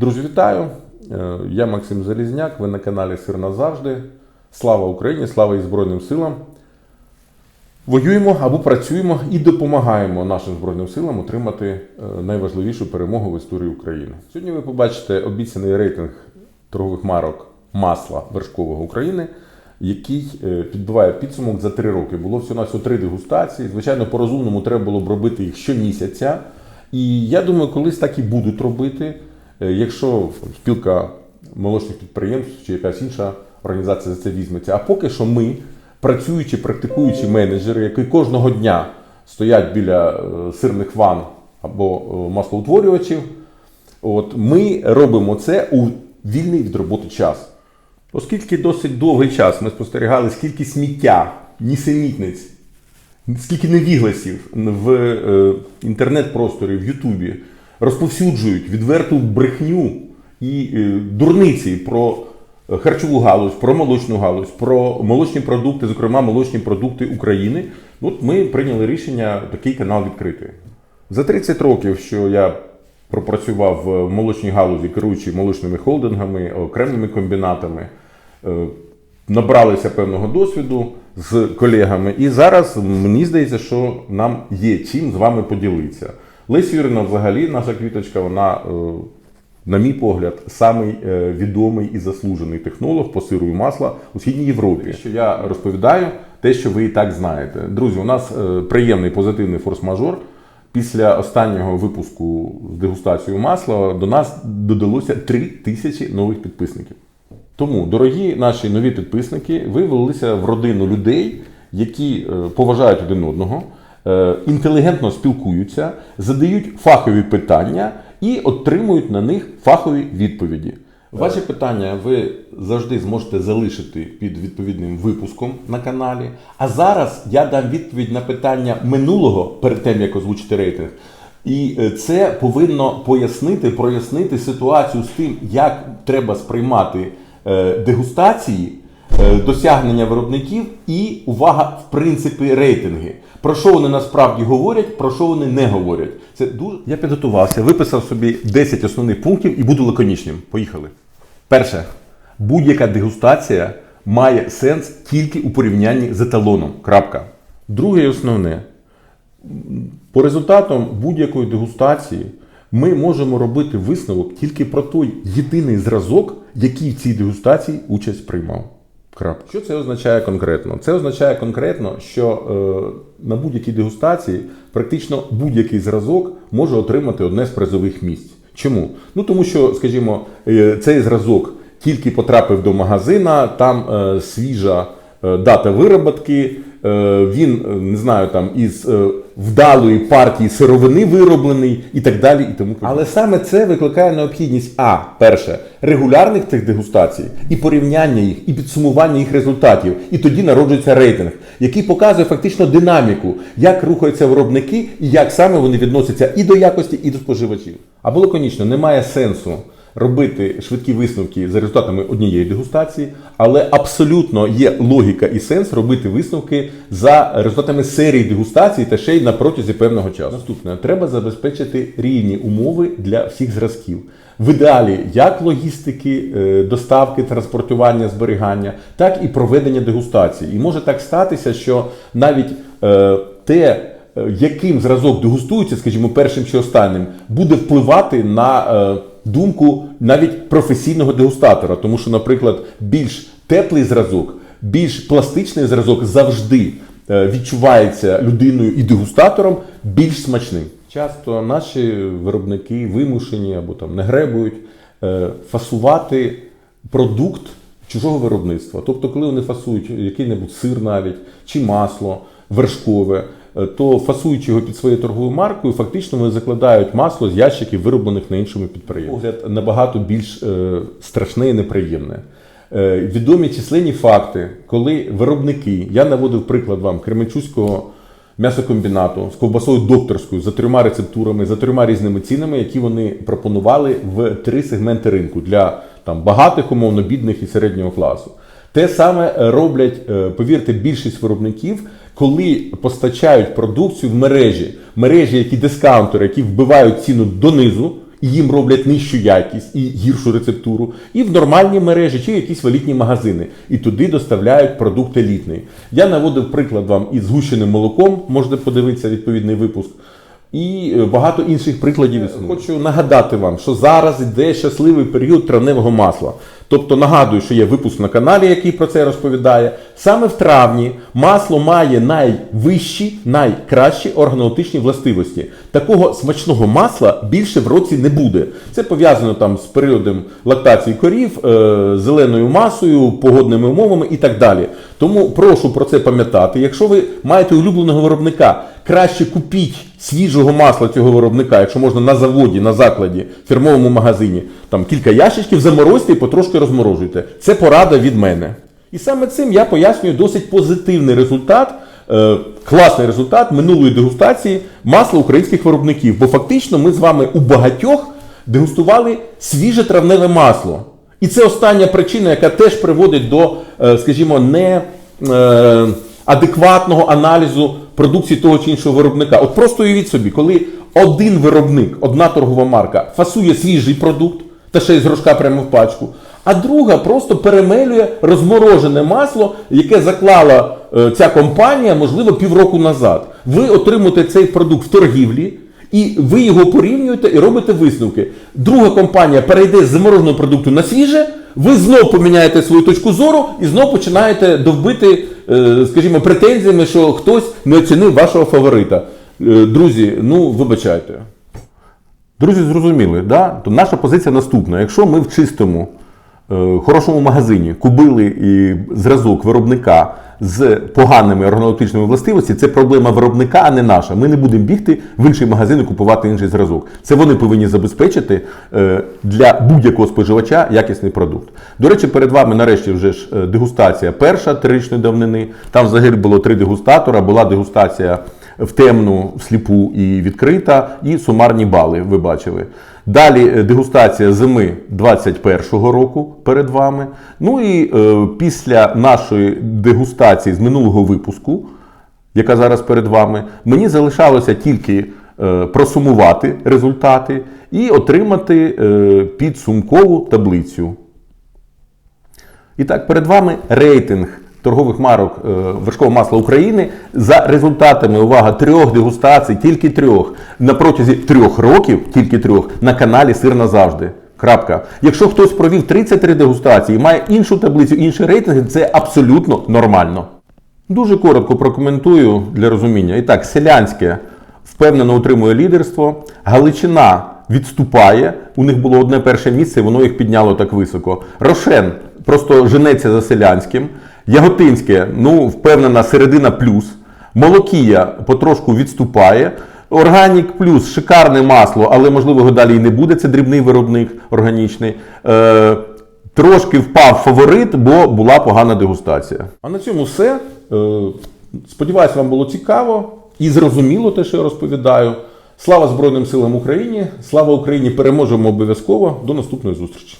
Друзі, вітаю! Е, Я Максим Залізняк, ви на каналі Сир назавжди. Слава Україні, слава і Збройним силам. Воюємо або працюємо і допомагаємо нашим Збройним силам отримати е, найважливішу перемогу в історії України. Сьогодні ви побачите обіцяний рейтинг торгових марок масла вершкового України, який е, підбиває підсумок за три роки. Було всього три дегустації. Звичайно, по розумному треба було б робити їх щомісяця. І я думаю, колись так і будуть робити. Е, Якщо спілка молочних підприємств чи якась інша організація за це візьметься. А поки що ми, працюючі, практикуючі менеджери, які кожного дня стоять біля е, сирних ван або е, маслоутворювачів, от, ми робимо це у вільний від роботи час. Оскільки досить довгий час ми спостерігали, скільки сміття, нісенітниць, скільки невігласів в інтернет-просторі, в Ютубі розповсюджують відверту брехню і е, дурниці про харчову галузь, про молочну галузь, про молочні продукти, зокрема молочні продукти України. От ми прийняли рішення такий канал відкрити. За 30 років, що я пропрацював в молочній галузі, керуючи молочними холдингами, окремими комбінатами, е, набралися певного досвіду з колегами. І зараз мені здається, що нам є чим з вами поділитися. Леся Юрівна, взагалі, наша квіточка, вона, е, на мій погляд, самий е, відомий і заслужений технолог по сиру і масла у східній Європі. Що я розповідаю, те, що ви і так знаєте. Друзі, у нас е, приємний позитивний форс-мажор. Після останнього випуску з дегустацією масла до нас додалося 3 тисячі нових підписників. Тому, дорогі наші нові підписники, ви влилися в родину людей, які поважають один одного, інтелігентно спілкуються, задають фахові питання і отримують на них фахові відповіді. Ваші питання ви завжди зможете залишити під відповідним випуском на каналі. А зараз я дам відповідь на питання минулого перед тим, як озвучити рейтинг. І е, це повинно пояснити, прояснити ситуацію з тим, як треба сприймати е, дегустації, е, досягнення виробників і увага, в принципі, рейтинги. Про що вони насправді говорять, про що вони не говорять. Це дуже я підготувався, виписав собі 10 основних пунктів і буду лаконічним. Поїхали. Перше, будь-яка дегустація має сенс тільки у порівнянні з еталоном. Крапка. Друге і основне. По результатам будь-якої дегустації ми можемо робити висновок тільки про той єдиний зразок, який в цій дегустації участь приймав. Крапка. Що це означає конкретно? Це означає конкретно, що е, на будь-якій дегустації практично будь-який зразок може отримати одне з призових місць. Чому? Ну тому що, скажімо, е, цей зразок тільки потрапив до магазина, там е, свіжа е, дата вироботки, він е, не знаю там із е, вдалої партії сировини вироблений і так далі. І тому. Але саме це викликає необхідність а перше регулярних цих дегустацій і порівняння їх, і підсумування їх результатів. І тоді народжується рейтинг, який показує фактично динаміку, як рухаються виробники і як саме вони відносяться і до якості, і до споживачів. Або лаконічно, немає сенсу робити швидкі висновки за результатами однієї дегустації, але абсолютно є логіка і сенс робити висновки за результатами серії дегустацій та ще й на протязі певного часу. Наступне треба забезпечити рівні умови для всіх зразків. В ідеалі як логістики, е, доставки, транспортування, зберігання, так і проведення дегустації. І може так статися, що навіть е, те, е, яким зразок дегустується, скажімо, першим чи останнім, буде впливати на думку навіть професійного дегустатора. Тому що, наприклад, більш теплий зразок, більш пластичний зразок завжди е, відчувається людиною і дегустатором більш смачним. Часто наші виробники вимушені або там не гребують е, фасувати продукт чужого виробництва. Тобто, коли вони фасують який-небудь сир навіть чи масло вершкове, то фасуючи його під своєю торговою маркою, фактично вони закладають масло з ящиків, вироблених на іншому підприємстві. Погляд набагато більш е, страшне і неприємне. Е, Відомі численні факти, коли виробники, я наводив приклад вам Кременчуського м'ясокомбінату з ковбасою докторською за трьома рецептурами, за трьома різними цінами, які вони пропонували в три сегменти ринку для там багатих, умовно бідних і середнього класу. Те саме е, роблять, е, повірте, більшість виробників, коли постачають продукцію в мережі, мережі, які дискаунтери, які вбивають ціну донизу і їм роблять нижчу якість і гіршу рецептуру, і в нормальні мережі чи якісь валітні магазини. І туди доставляють продукт елітний. Я наводив приклад вам із згущеним молоком, можете подивитися відповідний випуск. І е, багато інших прикладів існує. Хочу нагадати вам, що зараз йде щасливий період травневого масла. Тобто нагадую, що є випуск на каналі, який про це розповідає. Саме в травні масло має найвищі, найкращі органолептичні властивості. Такого смачного масла більше в році не буде. Це пов'язано там з періодом лактації корів, е, зеленою масою, погодними умовами і так далі. Тому прошу про це пам'ятати. Якщо ви маєте улюбленого виробника, краще купіть свіжого масла цього виробника, якщо можна на заводі, на закладі, фірмовому магазині, там кілька ящичків, заморозьте і потрошки розморожуйте. Це порада від мене. І саме цим я пояснюю досить позитивний результат, е, класний результат минулої дегустації масла українських виробників. Бо фактично ми з вами у багатьох дегустували свіже травневе масло. І це остання причина, яка теж приводить до, е, скажімо, не е, адекватного аналізу продукції того чи іншого виробника. От просто уявіть собі, коли один виробник, одна торгова марка фасує свіжий продукт, та ще й з рожка прямо в пачку, а друга просто перемелює розморожене масло, яке заклала е, ця компанія, можливо, півроку назад. Ви отримуєте цей продукт в торгівлі. І ви його порівнюєте і робите висновки. Друга компанія перейде з замороженого продукту на свіже, ви знов поміняєте свою точку зору і знов починаєте довбити, е, скажімо, претензіями, що хтось не оцінив вашого фаворита. Е, Друзі, ну вибачайте. Друзі, зрозуміли, да? то наша позиція наступна. Якщо ми в чистому, хорошому магазині купили і зразок виробника з поганими органолептичними властивостями, це проблема виробника, а не наша. Ми не будемо бігти в інший магазин і купувати інший зразок. Це вони повинні забезпечити е, для будь-якого споживача якісний продукт. До речі, перед вами нарешті вже ж е, дегустація перша трирічної давнини. Там взагалі було три дегустатора, була дегустація в темну, в сліпу і відкрита, і сумарні бали, ви бачили. Далі е, дегустація зими 21-го року перед вами. Ну і е, після нашої дегустації з минулого випуску, яка зараз перед вами, мені залишалося тільки е, просумувати результати і отримати е, підсумкову таблицю. І так, перед вами рейтинг торгових марок е, вершкового масла України за результатами, увага, трьох дегустацій, тільки трьох, на протязі трьох років, тільки трьох, на каналі Сир назавжди. Крапка. Якщо хтось провів 33 дегустації і має іншу таблицю, інші рейтинги, це абсолютно нормально. Дуже коротко прокоментую для розуміння. І так, селянське впевнено утримує лідерство. Галичина відступає. У них було одне перше місце, і воно їх підняло так високо. Рошен просто женеться за селянським. Яготинське, ну, впевнена, середина плюс. Молокія потрошку відступає. Органік плюс шикарне масло, але можливо його далі і не буде. Це дрібний виробник органічний. Е, трошки впав фаворит, бо була погана дегустація. А на цьому все. Е, сподіваюсь, вам було цікаво і зрозуміло те, що я розповідаю. Слава Збройним силам України! Слава Україні! Переможемо обов'язково. До наступної зустрічі!